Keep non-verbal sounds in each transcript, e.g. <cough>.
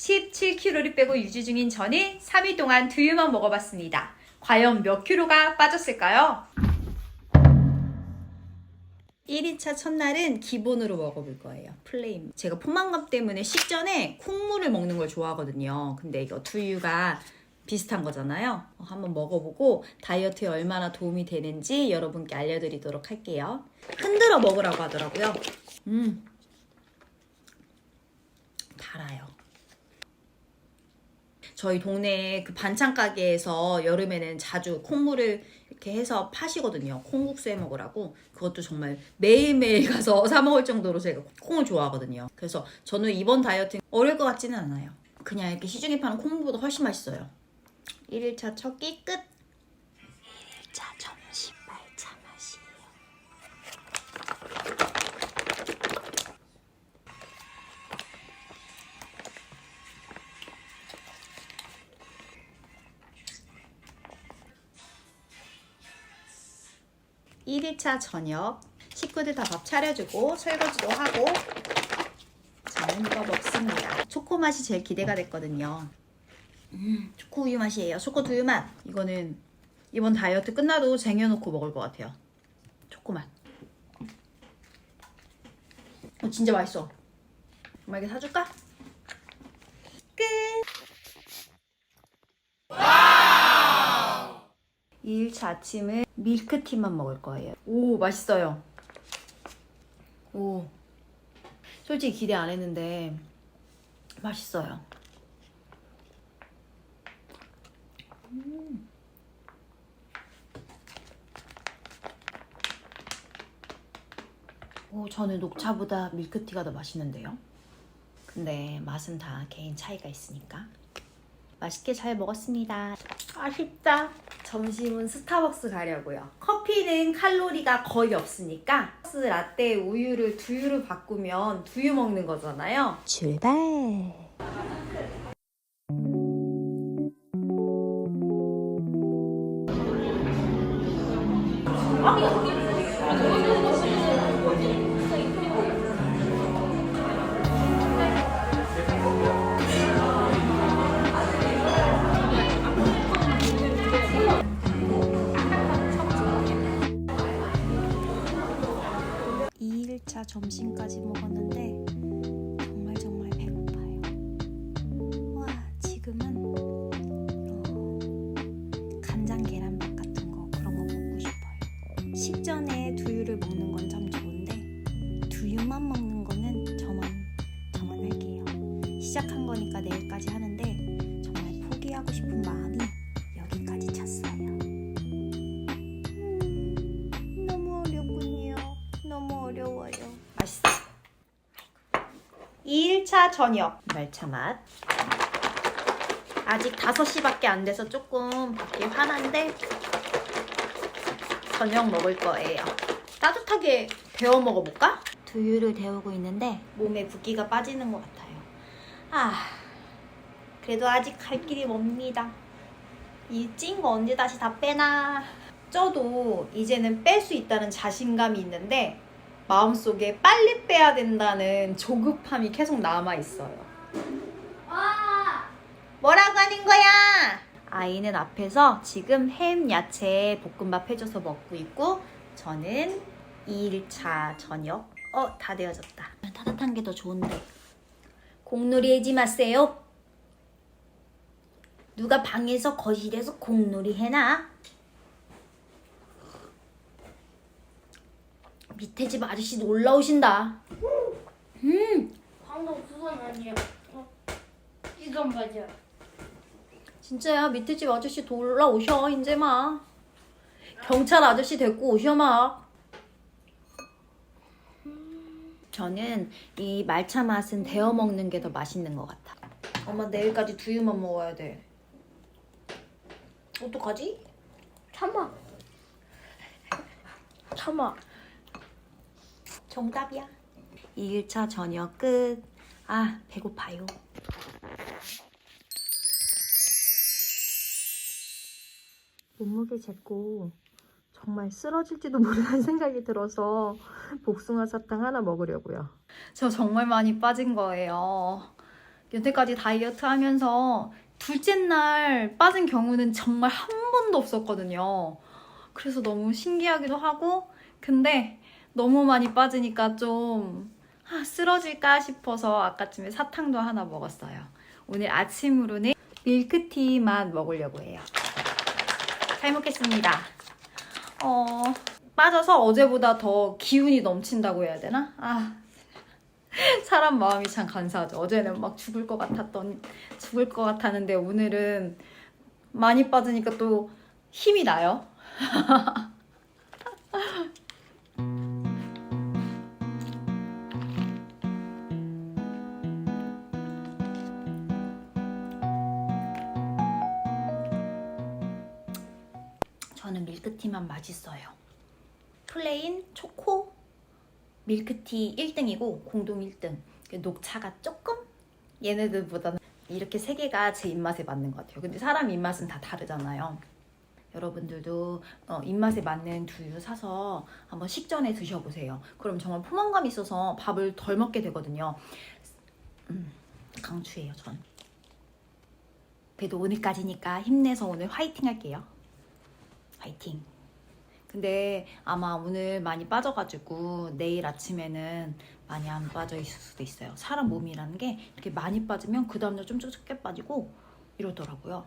17kg를 빼고 유지 중인 저는 3일 동안 두유만 먹어봤습니다. 과연 몇 킬로가 빠졌을까요? 1일차 첫날은 기본으로 먹어볼 거예요. 플레임. 제가 포만감 때문에 식전에 콩물을 먹는 걸 좋아하거든요. 근데 이거 두유가 비슷한 거잖아요. 어, 한번 먹어보고 다이어트에 얼마나 도움이 되는지 여러분께 알려드리도록 할게요. 흔들어 먹으라고 하더라고요. 음. 달아요. 저희 동네 그 반찬 가게에서 여름에는 자주 콩물을 이렇게 해서 파시거든요. 콩국수 해 먹으라고. 그것도 정말 매일매일 가서 <laughs> 사 먹을 정도로 제가 콩을 좋아하거든요. 그래서 저는 이번 다이어트 어려울 것 같지는 않아요. 그냥 이렇게 시중에 파는 콩물보다 훨씬 맛있어요. 1일차 첫 끼 끝. 1일차 저녁 식구들 다 밥 차려주고 설거지도 하고 저는 이거 먹습니다. 초코 맛이 제일 기대가 됐거든요. 음, 초코 우유 맛이에요. 초코 두유 맛. 이거는 이번 다이어트 끝나도 쟁여놓고 먹을 것 같아요. 초코 맛. 어, 진짜 맛있어. 엄마에게 사줄까? 끝! 2일차 아침은 밀크티만 먹을 거예요. 오, 맛있어요. 오. 솔직히 기대 안 했는데 맛있어요. 오, 저는 녹차보다 밀크티가 더 맛있는데요. 근데 맛은 다 개인 차이가 있으니까. 맛있게 잘 먹었습니다. 아쉽다. 점심은 스타벅스 가려고요. 커피는 칼로리가 거의 없으니까 스 라떼 우유를 두유로 바꾸면 두유 먹는 거잖아요. 출발. 이 점심까지 먹었는데 2일차 저녁 말차 맛. 아직 5시밖에 안 돼서 조금 밖에 화난데 저녁 먹을 거예요. 따뜻하게 데워 먹어볼까? 두유를 데우고 있는데 몸에 붓기가 빠지는 것 같아요. 아, 그래도 아직 갈 길이 멉니다. 이 찐 거 언제 다시 다 빼나. 쪄도 이제는 뺄 수 있다는 자신감이 있는데 마음속에 빨리 빼야 된다는 조급함이 계속 남아 있어요. 뭐라고 하는 거야? 아이는 앞에서 지금 햄 야채 볶음밥 해줘서 먹고 있고 저는 2일차 저녁 어 다 되어졌다. 따뜻한 게 더 좋은데 공놀이 하지 마세요. 누가 방에서 거실에서 공놀이 해나? 밑에 집 아저씨도 올라오신다. 음, 방금 그건 아니야. 어, 이건 맞아. 진짜야. 밑에 집 아저씨도 올라오셔, 이제 막. 경찰 아저씨 데리고 오셔, 막. 저는 이 말차 맛은 데워 먹는 게 더 맛있는 것 같아. 엄마 내일까지 두유만 먹어야 돼. 어떡하지? 참아. 참아. 정답이야. 2일차 저녁 끝. 아, 배고파요. 몸무게 쟀고 정말 쓰러질지도 모르는 <laughs> 생각이 들어서 복숭아 사탕 하나 먹으려고요. 저 정말 많이 빠진 거예요. 여태까지 다이어트 하면서 둘째 날 빠진 경우는 정말 한 번도 없었거든요. 그래서 너무 신기하기도 하고, 근데 너무 많이 빠지니까 좀 아, 쓰러질까 싶어서 아까쯤에 사탕도 하나 먹었어요. 오늘 아침으로는 밀크티만 먹으려고 해요. 잘 먹겠습니다. 어, 빠져서 어제보다 더 기운이 넘친다고 해야 되나? 아, <laughs> 사람 마음이 참 간사하죠. 어제는 막 죽을 것 같았던, 죽을 것 같았는데 오늘은 많이 빠지니까 또 힘이 나요. <laughs> 저는 밀크티만 맛있어요. 플레인 초코 밀크티 1등이고 공동 1등. 녹차가 조금 얘네들보다는 이렇게 세 개가 제 입맛에 맞는 것 같아요. 근데 사람 입맛은 다 다르잖아요. 여러분들도 어, 입맛에 맞는 두유 사서 한번 식전에 드셔보세요. 그럼 정말 포만감 있어서 밥을 덜 먹게 되거든요. 음, 강추해요, 전. 그래도 오늘까지니까 힘내서 오늘 화이팅 할게요. 화이팅. 근데 아마 오늘 많이 빠져가지고 내일 아침에는 많이 안 빠져 있을 수도 있어요. 사람 몸이라는 게 이렇게 많이 빠지면 그 다음날 좀 적게 빠지고 이러더라고요.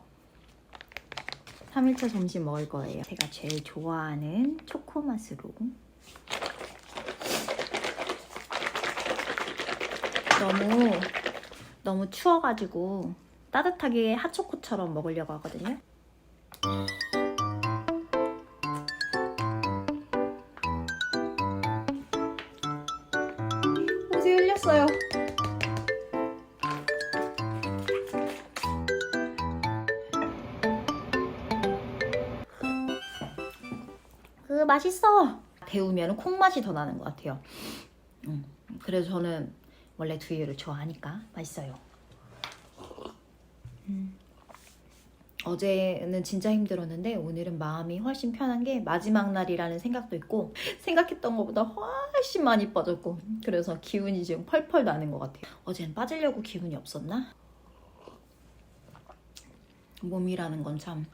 3일차 점심 먹을 거예요. 제가 제일 좋아하는 초코 맛으로. 너무 너무 추워가지고 따뜻하게 핫초코처럼 먹으려고 하거든요. 흘렸어요. 그 맛있어. 데우면 콩 맛이 더 나는 것 같아요. 음, 그래서 저는 원래 두유를 좋아하니까 맛있어요. 음. 어제는 진짜 힘들었는데 오늘은 마음이 훨씬 편한 게 마지막 날이라는 생각도 있고 생각했던 것보다 훨씬 많이 빠졌고 그래서 기운이 지금 펄펄 나는 것 같아요. 어제는 빠지려고 기운이 없었나? 몸이라는 건 참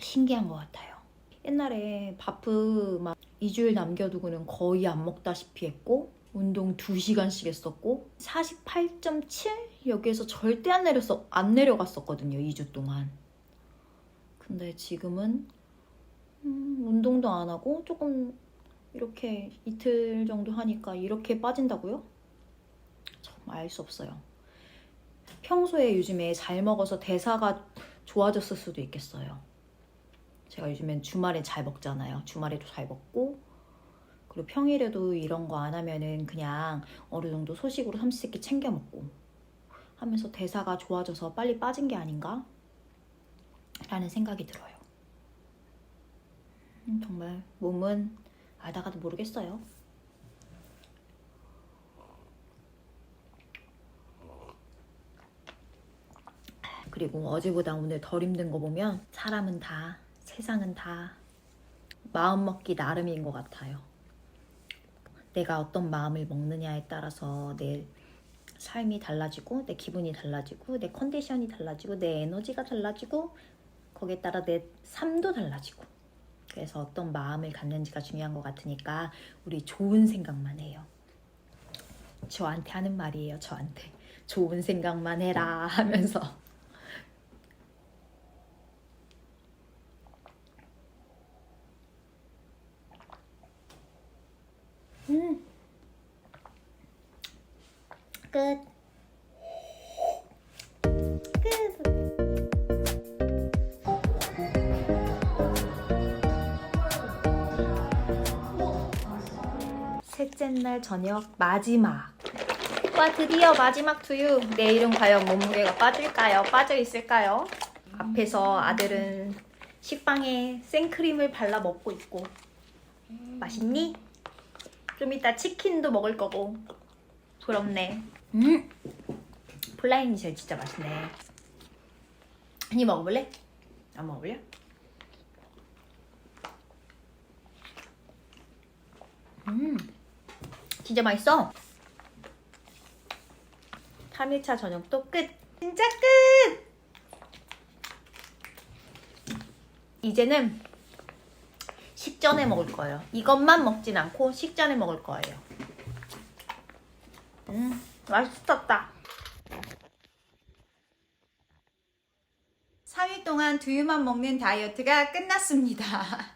신기한 것 같아요. 옛날에 바프 막 2주일 남겨두고는 거의 안 먹다시피 했고 운동 2시간씩 했었고 48.7 여기에서 절대 안 내렸어 안 내려갔었거든요 2주 동안 근데 지금은 음, 운동도 안 하고 조금 이렇게 이틀 정도 하니까 이렇게 빠진다고요? 정말 알 수 없어요 평소에 요즘에 잘 먹어서 대사가 좋아졌을 수도 있겠어요 제가 요즘엔 주말에 잘 먹잖아요 주말에도 잘 먹고 그리고 평일에도 이런 거 안 하면은 그냥 어느 정도 소식으로 삼시세끼 챙겨 먹고 하면서 대사가 좋아져서 빨리 빠진 게 아닌가? 라는 생각이 들어요. 음, 정말 몸은 알다가도 모르겠어요. 그리고 어제보다 오늘 덜 힘든 거 보면 사람은 다, 세상은 다 마음 먹기 나름인 것 같아요. 내가 어떤 마음을 먹느냐에 따라서 내 삶이 달라지고 내 기분이 달라지고 내 컨디션이 달라지고 내 에너지가 달라지고 거기에 따라 내 삶도 달라지고 그래서 어떤 마음을 갖는지가 중요한 것 같으니까 우리 좋은 생각만 해요. 저한테 하는 말이에요. 저한테 좋은 생각만 해라 하면서 음. 끝. 끝. 셋째 날 저녁 마지막. 와 드디어 마지막 두유. 내일은 과연 몸무게가 빠질까요? 빠져 있을까요? 앞에서 아들은 식빵에 생크림을 발라 먹고 있고 맛있니? 좀 이따 치킨도 먹을 거고 부럽네. 음, 플라잉이 제일 진짜 맛있네. 한 입 먹어볼래? 안 먹어볼래? 음, 진짜 맛있어. 3일차 저녁도 끝! 진짜 끝! 이제는 식전에 먹을 거예요. 이것만 먹진 않고 식전에 먹을 거예요. 음, 맛있었다. 3일 동안 두유만 먹는 다이어트가 끝났습니다. <laughs>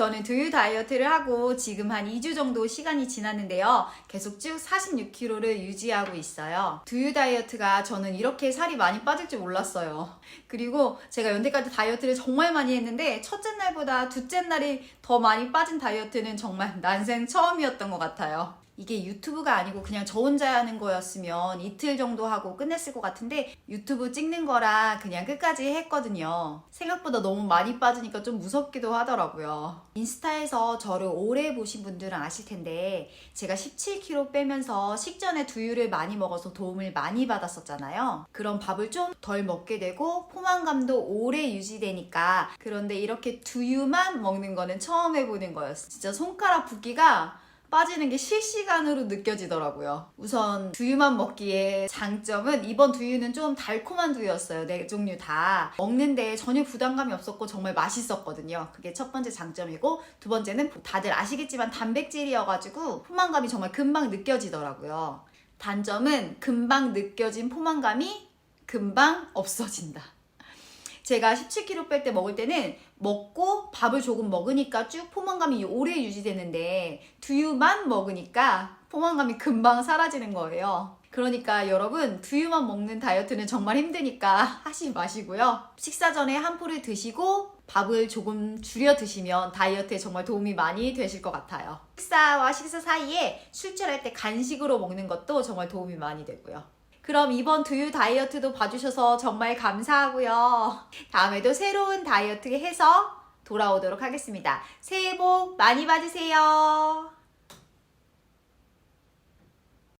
저는 두유 다이어트를 하고 지금 한 2주 정도 시간이 지났는데요. 계속 쭉 46kg를 유지하고 있어요. 두유 다이어트가 저는 이렇게 살이 많이 빠질 줄 몰랐어요. 그리고 제가 연대까지 다이어트를 정말 많이 했는데 첫째 날보다 둘째 날이 더 많이 빠진 다이어트는 정말 난생 처음이었던 것 같아요. 이게 유튜브가 아니고 그냥 저 혼자 하는 거였으면 이틀 정도 하고 끝냈을 것 같은데 유튜브 찍는 거라 그냥 끝까지 했거든요. 생각보다 너무 많이 빠지니까 좀 무섭기도 하더라고요. 인스타에서 저를 오래 보신 분들은 아실 텐데 제가 17kg 빼면서 식전에 두유를 많이 먹어서 도움을 많이 받았었잖아요. 그런 밥을 좀 덜 먹게 되고 포만감도 오래 유지되니까 그런데 이렇게 두유만 먹는 거는 처음 해보는 거였어요. 진짜 손가락 붓기가 빠지는 게 실시간으로 느껴지더라고요. 우선 두유만 먹기에 장점은 이번 두유는 좀 달콤한 두유였어요. 네 종류 다. 먹는데 전혀 부담감이 없었고 정말 맛있었거든요. 그게 첫 번째 장점이고 두 번째는 다들 아시겠지만 단백질이어가지고 포만감이 정말 금방 느껴지더라고요. 단점은 금방 느껴진 포만감이 금방 없어진다. 제가 17kg 뺄 때 먹을 때는 먹고 밥을 조금 먹으니까 쭉 포만감이 오래 유지되는데 두유만 먹으니까 포만감이 금방 사라지는 거예요. 그러니까 여러분 두유만 먹는 다이어트는 정말 힘드니까 <laughs> 하지 마시고요. 식사 전에 한 포를 드시고 밥을 조금 줄여 드시면 다이어트에 정말 도움이 많이 되실 것 같아요. 식사와 식사 사이에 출출할 때 간식으로 먹는 것도 정말 도움이 많이 되고요. 그럼 이번 두유 다이어트도 봐주셔서 정말 감사하고요. 다음에도 새로운 다이어트 해서 돌아오도록 하겠습니다. 새해 복 많이 받으세요.